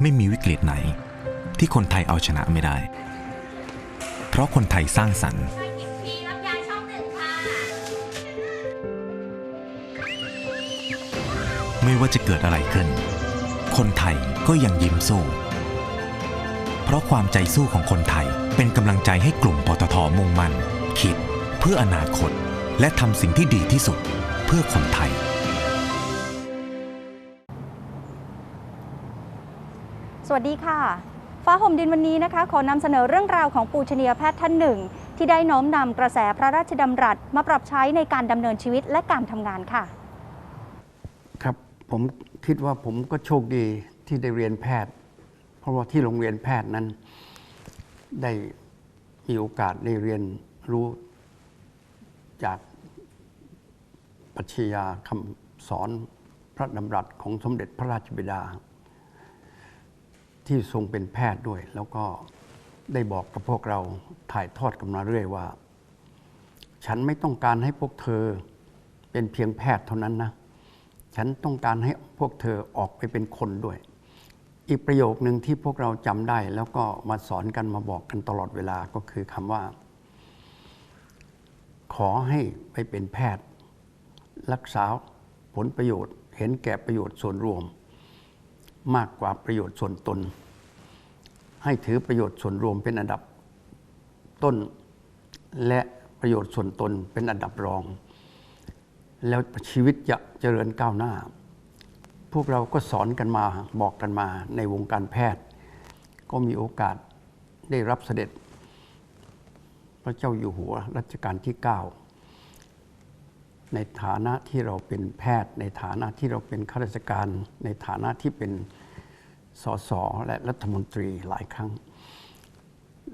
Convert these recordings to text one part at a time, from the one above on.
ไม่มีวิกฤตไหน ที่คนไทยเอาชนะไม่ได้ เพราะคนไทยสร้างสรรค์ช่วยหยิบทีรับยาช่องหนึ่งค่ะไม่ว่าจะเกิดอะไรขึ้น คนไทยก็ยังยิ้มสู้ เพราะความใจสู้ของคนไทยเป็นกำลังใจให้กลุ่มปตทมุ่งมั่น คิด เพื่ออนาคต และทำสิ่งที่ดีที่สุดเพื่อคนไทย สวัสดีค่ะ ฟ้าห่มดินวันนี้นะคะ ขอนำเสนอเรื่องราวของปูชนียแพทย์ท่านหนึ่ง ที่ได้น้อมนำกระแสพระราชดำรัสมาปรับใช้ในการดำเนินชีวิตและการทำงานค่ะ ครับผมคิดว่าผมก็โชคดีที่ได้เรียนแพทย์ เพราะว่าที่โรงเรียนแพทย์นั้น ได้มีโอกาสได้เรียนรู้จากปัชญาคำสอนพระดำรัสของสมเด็จพระราชบิดา ที่ทรงเป็นแพทย์ด้วย แล้วก็ได้บอกกับพวกเราถ่ายทอดกันมาเรื่อยว่า ฉันไม่ต้องการให้พวกเธอเป็นเพียงแพทย์เท่านั้นนะ ฉันต้องการให้พวกเธอออกไปเป็นคนด้วย อีกประโยคหนึ่งที่พวกเราจำได้ แล้วก็มาสอนกันมาบอกกันตลอดเวลาก็คือคำว่า ขอให้ไปเป็นแพทย์ รักษาผลประโยชน์ เห็นแก่ประโยชน์ส่วนรวม มากกว่าประโยชน์ส่วนตน ให้ถือประโยชน์ส่วนรวมเป็นอันดับต้น และประโยชน์ส่วนตนเป็นอันดับรอง แล้วชีวิตจะเจริญก้าวหน้า พวกเราก็สอนกันมาบอกกันมาในวงการแพทย์ ก็มีโอกาสได้รับเสด็จ พระเจ้าอยู่หัวรัชกาลที่ 9 ในฐานะที่เราเป็นแพทย์ ในฐานะที่เราเป็นข้าราชการ ในฐานะที่เป็นสสและรัฐมนตรีหลายครั้ง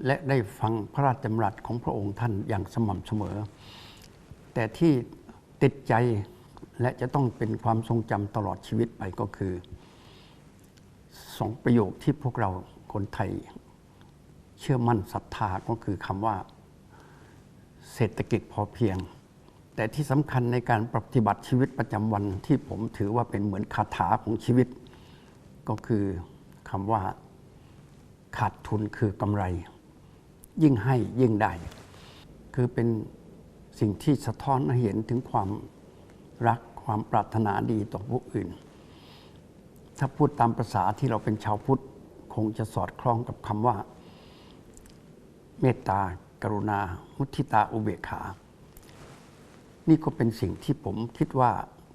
และได้ฟังพระราชดำรัสของพระองค์ท่านอย่างสม่ำเสมอ แต่ที่ติดใจและจะต้องเป็นความทรงจำตลอดชีวิตไปก็คือสองประโยคที่พวกเราคนไทย เชื่อมั่นศรัทธาก็คือคำว่า เศรษฐกิจพอเพียง แต่ที่สำคัญในการปฏิบัติชีวิตประจำวันที่ผมถือว่าเป็นเหมือนคาถาของชีวิต ก็คือคำว่าขาดทุนคือกำไร ยิ่งให้ยิ่งได้ คือเป็นสิ่งที่สะท้อนให้เห็นถึงความรักความปรารถนาดีต่อผู้อื่น ถ้าพูดตามภาษาที่เราเป็นชาวพุทธ คงจะสอดคล้องกับคำว่า เมตตากรุณา มุทิตาอุเบกขา นี่ก็เป็นสิ่งที่ผมคิดว่า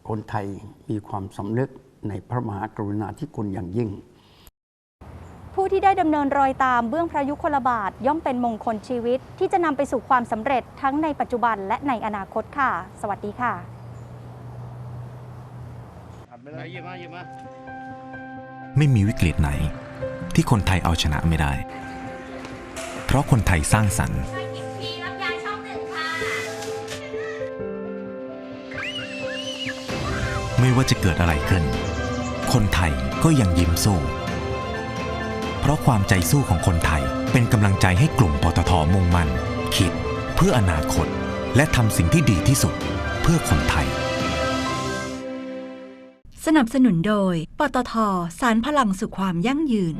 คนไทยมีความสำนึกในพระมหากรุณาธิคุณอย่างยิ่ง ผู้ที่ได้ดำเนินรอยตามเบื้องพระยุคลบาทย่อมเป็นมงคลชีวิต ที่จะนำไปสู่ความสำเร็จทั้งในปัจจุบันและในอนาคตค่ะ สวัสดีค่ะไหนหยิบมาหยิบมาไม่มีวิกฤตไหน ที่คนไทยเอาชนะไม่ได้ เพราะคนไทยสร้างสรรค์ ไม่ว่าจะเกิดอะไรขึ้น คนไทยก็ยังยิ้มสู้ เพราะความใจสู้ของคนไทยเป็นกำลังใจให้กลุ่มปตทมุ่งมั่น คิด เพื่ออนาคต และทำสิ่งที่ดีที่สุด เพื่อคนไทย สนับสนุนโดย ปตทสารพลังสู่ความยั่งยืน